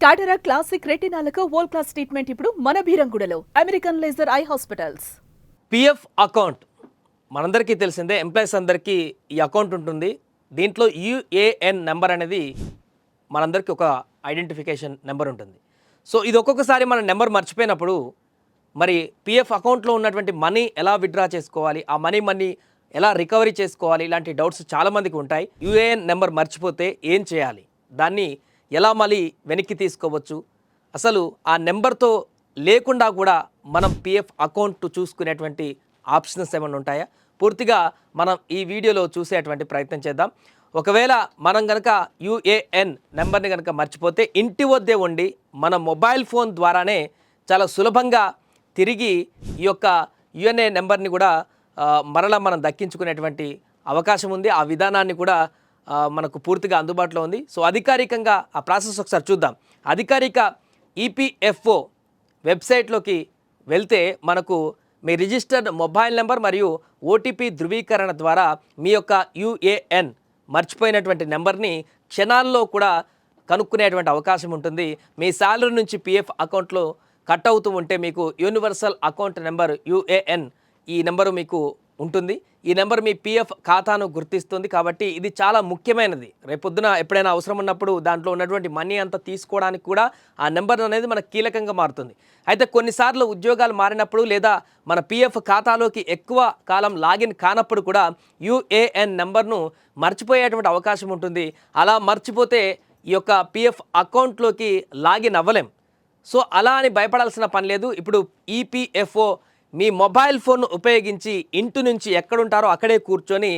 టాటరా classic రెటినాలకు world class treatment ఇప్పుడు మన భీరంగుడలో American laser eye hospitals PF account మనందరికీ తెలిసిందే ఎంప్లాయీస్ అందరికీ ఈ అకౌంట్ ఉంటుంది దీంట్లో యుఏఎన్ నెంబర్ అనేది మనందరికీ ఒక ఐడెంటిఫికేషన్ నెంబర్ ఉంటుంది సో ఇది ఒక్కొక్కసారి మన నెంబర్ మర్చిపోయినప్పుడు మరి పిఎఫ్ అకౌంట్లో ఉన్నటువంటి మనీ ఎలా విత్డ్రా చేసుకోవాలి ఆ మనీ మనీ ఎలా రికవరీ చేసుకోవాలి ఇలాంటి డౌట్స్ చాలామందికి ఉంటాయి యుఏఎన్ నెంబర్ మర్చిపోతే ఏం చేయాలి దాన్ని ఎలా మళ్ళీ వెనక్కి తీసుకోవచ్చు? అసలు ఆ నెంబర్తో లేకుండా కూడా మనం పిఎఫ్ అకౌంట్ చూసుకునేటువంటి ఆప్షన్స్ ఏమైనా ఉంటాయా? పూర్తిగా మనం ఈ వీడియోలో చూసేటువంటి ప్రయత్నం చేద్దాం. ఒకవేళ మనం కనుక యుఏఎన్ నెంబర్ని కనుక మర్చిపోతే ఇంటి వద్దే ఉండి మన మొబైల్ ఫోన్ ద్వారానే చాలా సులభంగా తిరిగి ఈ యొక్క యుఎన్ఏ నెంబర్ని కూడా మరలా మనం దక్కించుకునేటువంటి అవకాశం ఉంది. ఆ విధానాన్ని కూడా మనకు పూర్తిగా అందుబాటులో ఉంది. సో అధికారికంగా ఆ ప్రాసెస్ ఒకసారి చూద్దాం. అధికారిక ఈపీఎఫ్ఓ వెబ్సైట్లోకి వెళ్తే మనకు మీ రిజిస్టర్డ్ మొబైల్ నెంబర్ మరియు ఓటీపీ ధృవీకరణ ద్వారా మీ యొక్క యుఏఎన్ మర్చిపోయినటువంటి నెంబర్ని క్షణాల్లో కూడా కనుక్కునేటువంటి అవకాశం ఉంటుంది. మీ శాలరీ నుంచి పిఎఫ్ అకౌంట్లో కట్ అవుతూ ఉంటే మీకు యూనివర్సల్ అకౌంట్ నెంబర్ యుఏఎన్ ఈ నెంబరు మీకు ఉంటుంది. ఈ నెంబర్ మీ పిఎఫ్ ఖాతాను గుర్తిస్తుంది కాబట్టి ఇది చాలా ముఖ్యమైనది. రేపొద్దున ఎప్పుడైనా అవసరం ఉన్నప్పుడు దాంట్లో ఉన్నటువంటి మనీ అంతా తీసుకోవడానికి కూడా ఆ నెంబర్ అనేది మనకు కీలకంగా మారుతుంది. అయితే కొన్నిసార్లు ఉద్యోగాలు మారినప్పుడు లేదా మన పిఎఫ్ ఖాతాలోకి ఎక్కువ కాలం లాగిన్ కానప్పుడు కూడా యుఏఎన్ నెంబర్ను మర్చిపోయేటువంటి అవకాశం ఉంటుంది. అలా మర్చిపోతే ఈ యొక్క పిఎఫ్ అకౌంట్లోకి లాగిన్ అవ్వలేం. సో అలా అని భయపడాల్సిన పని లేదు. ఇప్పుడు ఈపీఎఫ్ఓ మీ మొబైల్ ఫోన్ను ఉపయోగించి ఇంటి నుంచి ఎక్కడుంటారో అక్కడే కూర్చొని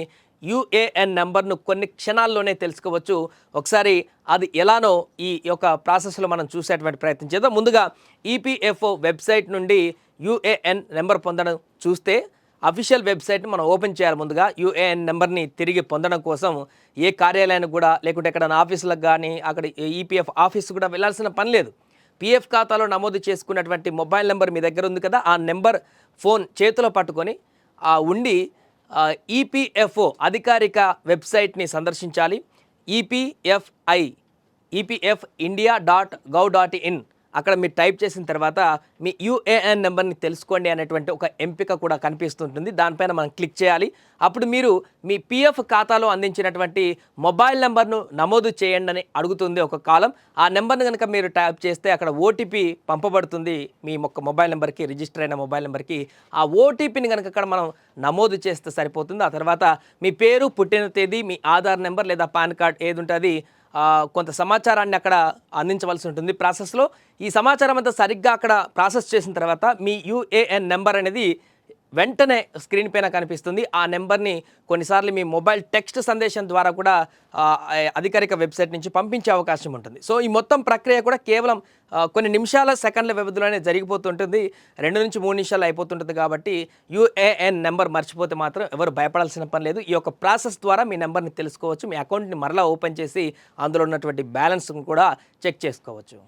యుఏఎన్ నెంబర్ను కొన్ని క్షణాల్లోనే తెలుసుకోవచ్చు. ఒకసారి అది ఎలానో ఈ యొక్క ప్రాసెస్లో మనం చూసేటువంటి ప్రయత్నం చేద్దాం. ముందుగా ఈపీఎఫ్ఓ వెబ్సైట్ నుండి యుఏఎన్ నెంబర్ పొందడం చూస్తే అఫీషియల్ వెబ్సైట్ని మనం ఓపెన్ చేయాలి ముందుగా. యుఏఎన్ నెంబర్ని తిరిగి పొందడం కోసం ఏ కార్యాలయానికి కూడా లేకుంటే ఎక్కడైనా ఆఫీసులకు కానీ అక్కడ ఈపీఎఫ్ ఆఫీస్ కూడా వెళ్ళాల్సిన పని లేదు. పిఎఫ్ ఖాతాలో నమోదు చేసుకున్నటువంటి మొబైల్ నెంబర్ మీ దగ్గర ఉంది కదా ఆ నెంబర్ ఫోన్ చేతిలో పట్టుకొని ఆ ఉండి ఈపిఎఫ్ఓ ఈపీఎఫ్ఓ అధికారిక వెబ్సైట్ని సందర్శించాలి. EPFI EPF India dot gov dot in అక్కడ మీరు టైప్ చేసిన తర్వాత మీ యుఏఎన్ నెంబర్ని తెలుసుకోండి అనేటువంటి ఒక ఎంపిక కూడా కనిపిస్తుంటుంది. దానిపైన మనం క్లిక్ చేయాలి. అప్పుడు మీరు మీ పిఎఫ్ ఖాతాలో అందించినటువంటి మొబైల్ నెంబర్ను నమోదు చేయండి అని అడుగుతుంది ఒక కాలం. ఆ నెంబర్ను కనుక మీరు ట్యాప్ చేస్తే అక్కడ ఓటీపీ పంపబడుతుంది మీ మొక్క మొబైల్ నెంబర్కి రిజిస్టర్ అయిన మొబైల్ నెంబర్కి. ఆ ఓటీపీని కనుక అక్కడ మనం నమోదు చేస్తే సరిపోతుంది. ఆ తర్వాత మీ పేరు పుట్టిన తేదీ మీ ఆధార్ నెంబర్ లేదా పాన్ కార్డ్ ఏది ఉంటుంది కొంత సమాచారాన్ని అక్కడ అందించవలసి ఉంటుంది. ప్రాసెస్లో ఈ సమాచారం అంతా సరిగ్గా అక్కడ ప్రాసెస్ చేసిన తర్వాత మీ యుఏఎన్ నెంబర్ అనేది వెంటనే స్క్రీన్ పైన కనిపిస్తుంది. ఆ నెంబర్ని కొన్నిసార్లు మీ మొబైల్ టెక్స్ట్ సందేశం ద్వారా కూడా అధికారిక వెబ్సైట్ నుంచి పంపించే అవకాశం ఉంటుంది. సో ఈ మొత్తం ప్రక్రియ కూడా కేవలం కొన్ని నిమిషాల సెకండ్ల వ్యవధిలోనే జరిగిపోతుంటుంది. రెండు నుంచి మూడు నిమిషాలు అయిపోతుంటుంది కాబట్టి యుఏఎన్ నెంబర్ మర్చిపోతే మాత్రం ఎవరు భయపడాల్సిన పని లేదు. ఈ యొక్క ప్రాసెస్ ద్వారా మీ నెంబర్ని తెలుసుకోవచ్చు. మీ అకౌంట్ని మరలా ఓపెన్ చేసి అందులో ఉన్నటువంటి బ్యాలెన్స్ని కూడా చెక్ చేసుకోవచ్చు.